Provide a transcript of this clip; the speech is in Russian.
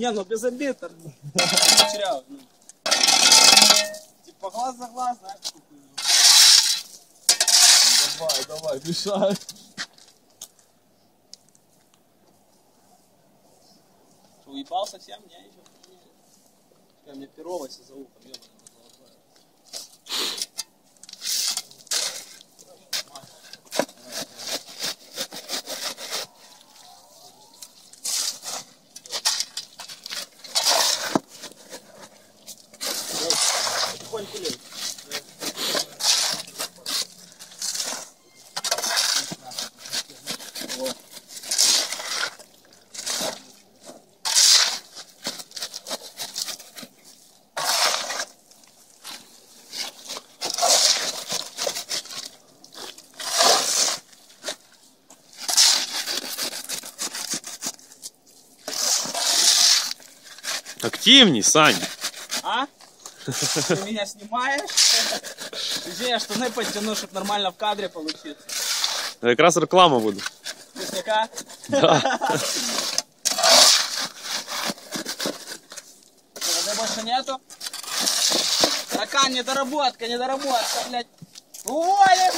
Не, ну без обид. Кучерявый, ну. Типа глаз за глаз, знаешь. Давай, давай, мешай. Что, уебал совсем? Не, еще. Чекай, мне перовайся за ухом, ёбаный. Лей. Активней, Сань. А? Ты меня снимаешь? Где я штаны подтяну, чтобы нормально в кадре получиться? Я якраз реклама буде. Вкусняка? Да. Воды больше нету? Таракан, недоработка, недоработка, блядь. Уволим!